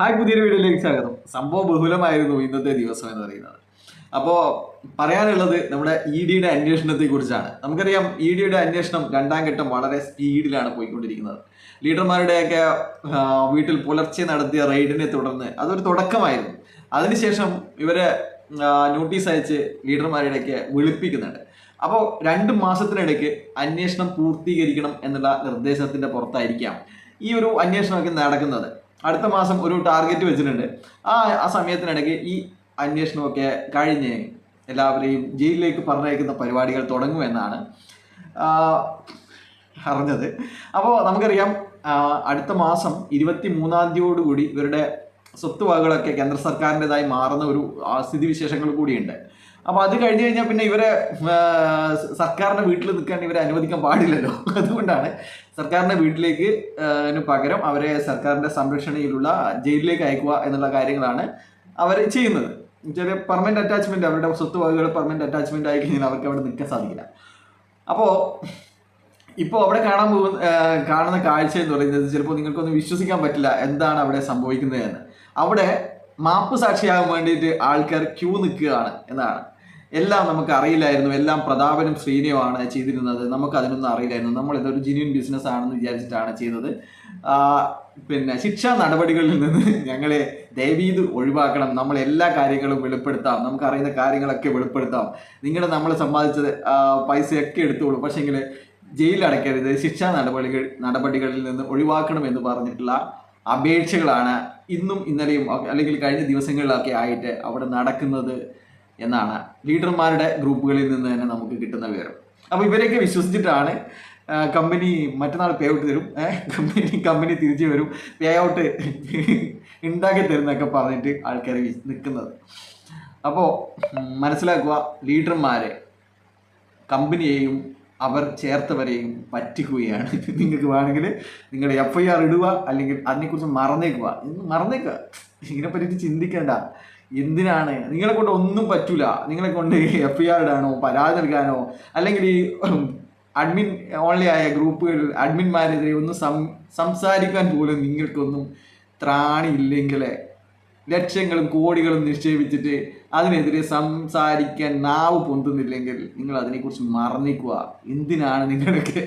Hi പുതിയൊരു വീഡിയോയിലേക്ക് സ്വാഗതം. സംഭവം ബഹുലമായിരുന്നു ഇന്നത്തെ ദിവസം എന്ന് പറയുന്നത്. അപ്പോൾ പറയാനുള്ളത് നമ്മുടെ ഇ ഡിയുടെ അന്വേഷണത്തെ കുറിച്ചാണ് നമുക്കറിയാം ഇ ഡിയുടെ അന്വേഷണം രണ്ടാം ഘട്ടം വളരെ സ്പീഡിലാണ് പോയിക്കൊണ്ടിരിക്കുന്നത്. ലീഡർമാരുടെയൊക്കെ വീട്ടിൽ പുലർച്ചെ നടത്തിയ റെയ്ഡിനെ തുടർന്ന് അതൊരു തുടക്കമായിരുന്നു. അതിനുശേഷം ഇവരെ നോട്ടീസ് അയച്ച് ലീഡർമാരുടെയൊക്കെ വിളിപ്പിക്കുന്നുണ്ട്. അപ്പോൾ രണ്ട് മാസത്തിനിടയ്ക്ക് അന്വേഷണം പൂർത്തീകരിക്കണം എന്നുള്ള നിർദ്ദേശത്തിന്റെ പുറത്തായിരിക്കാം ഈ ഒരു അന്വേഷണമൊക്കെ നടക്കുന്നത്. അടുത്ത മാസം ഒരു ടാർഗറ്റ് വെച്ചിട്ടുണ്ട്. ആ ആ സമയത്തിനിടയ്ക്ക് ഈ അന്വേഷണമൊക്കെ കഴിഞ്ഞ് എല്ലാവരെയും ജയിലിലേക്ക് പറഞ്ഞയക്കുന്ന പരിപാടികൾ തുടങ്ങുമെന്നാണ് അറിഞ്ഞത്. അപ്പോൾ നമുക്കറിയാം അടുത്ത മാസം ഇരുപത്തി മൂന്നാം തീയതിയോടുകൂടി ഇവരുടെ സ്വത്തുവകകളൊക്കെ കേന്ദ്ര സർക്കാരിന്റെതായി മാറുന്ന ഒരു സ്ഥിതിവിശേഷങ്ങൾ കൂടിയുണ്ട്. അപ്പോൾ അത് കഴിഞ്ഞു കഴിഞ്ഞാൽ പിന്നെ ഇവരെ സർക്കാരിന്റെ വീട്ടിൽ നിൽക്കാൻ ഇവരെ അനുവദിക്കാൻ പാടില്ലല്ലോ. അതുകൊണ്ടാണ് സർക്കാരിന്റെ വീട്ടിലേക്ക് പകരം അവരെ സർക്കാരിന്റെ സംരക്ഷണയിലുള്ള ജയിലിലേക്ക് അയക്കുക എന്നുള്ള കാര്യങ്ങളാണ് അവർ ചെയ്യുന്നത്. ചില പെർമനന്റ് അറ്റാച്ച്മെന്റ് അവരുടെ സ്വത്ത് വകകൾ പെർമനന്റ് അറ്റാച്ച്മെന്റ് ആയി കഴിഞ്ഞാൽ അവർക്ക് അവിടെ നിൽക്കാൻ സാധിക്കില്ല. അപ്പോൾ ഇപ്പോൾ അവിടെ കാണാൻ പോകുന്ന കാണുന്ന കാഴ്ച എന്ന് പറയുന്നത് ചിലപ്പോൾ നിങ്ങൾക്കൊന്നും വിശ്വസിക്കാൻ പറ്റില്ല എന്താണ് അവിടെ സംഭവിക്കുന്നത് എന്ന് അവിടെ മാപ്പ് സാക്ഷിയാകാൻ വേണ്ടിയിട്ട് ആൾക്കാർ ക്യൂ നിൽക്കുകയാണ് എന്നാണ്. എല്ലാം നമുക്ക് അറിയില്ലായിരുന്നു. എല്ലാം പ്രതാപനും ശ്രീനിയുമാണ് ചെയ്തിരുന്നത്. നമുക്ക് അതിനൊന്നും അറിയില്ലായിരുന്നു. നമ്മൾ ഇതൊരു ജെന്യൂൻ ബിസിനസ് ആണെന്ന് വിചാരിച്ചിട്ടാണ് ചെയ്തത്. പിന്നെ ശിക്ഷാ നടപടികളിൽ നിന്ന് ഞങ്ങളെ ദയവീത് ഒഴിവാക്കണം. നമ്മൾ എല്ലാ കാര്യങ്ങളും വെളിപ്പെടുത്താം. നമുക്ക് അറിയുന്ന കാര്യങ്ങളൊക്കെ വെളിപ്പെടുത്താം. നിങ്ങളുടെ നമ്മൾ സമ്പാദിച്ചത് പൈസയൊക്കെ എടുത്തോളൂ. പക്ഷേങ്കിൽ ജയിലിൽ അടയ്ക്കരുത്. ശിക്ഷാ നടപടികൾ നടപടികളിൽ നിന്ന് ഒഴിവാക്കണം എന്ന് പറഞ്ഞിട്ടുള്ള അപേക്ഷകളാണ് ഇന്നും ഇന്നലെയും അല്ലെങ്കിൽ കഴിഞ്ഞ ദിവസങ്ങളിലൊക്കെ ആയിട്ട് അവിടെ നടക്കുന്നത്. എന്നാണ് ലീഡർമാരുടെ ഗ്രൂപ്പുകളിൽ നിന്ന് തന്നെ നമുക്ക് കിട്ടുന്ന വിവരം. അപ്പോൾ ഇവരെയൊക്കെ വിശ്വസിച്ചിട്ടാണ് കമ്പനി മറ്റന്നാൾ പേ ഔട്ട് തരും. കമ്പനി കമ്പനി തിരിച്ചു വരും. പേ ഔട്ട് ഉണ്ടാക്കി തരുന്നൊക്കെ പറഞ്ഞിട്ട് ആൾക്കാർ നിൽക്കുന്നത് അപ്പോൾ മനസ്സിലാക്കുക ലീഡർമാരെ കമ്പനിയെയും അവർ ചേർത്തവരെയും പറ്റിക്കുകയാണ്. നിങ്ങൾക്ക് വേണമെങ്കിൽ നിങ്ങളുടെ എഫ് ഐ ആർ ഇടുക അല്ലെങ്കിൽ അതിനെക്കുറിച്ച് മറന്നേക്കുക. മറന്നേക്കുക. ഇതിനെ പറ്റിയിട്ട് ചിന്തിക്കേണ്ട. എന്തിനാണ്? നിങ്ങളെ കൊണ്ട് ഒന്നും പറ്റൂല. നിങ്ങളെ കൊണ്ട് എഫ് ഐ ആർ ഇടാനോ പരാതി നൽകാനോ അല്ലെങ്കിൽ ഈ അഡ്മിൻ ഓൺലി ആയ ഗ്രൂപ്പുകൾ അഡ്മിന്മാരെതിരെ ഒന്നും സം സംസാരിക്കാൻ പോലും നിങ്ങൾക്കൊന്നും ത്രാണിയില്ലെങ്കിൽ ലക്ഷങ്ങളും കോടികളും നിക്ഷേപിച്ചിട്ട് അതിനെതിരെ സംസാരിക്കാൻ നാവ് പൊന്തുന്നില്ലെങ്കിൽ നിങ്ങൾ അതിനെക്കുറിച്ച് മറന്നിക്കുക. എന്തിനാണ് നിങ്ങളൊക്കെ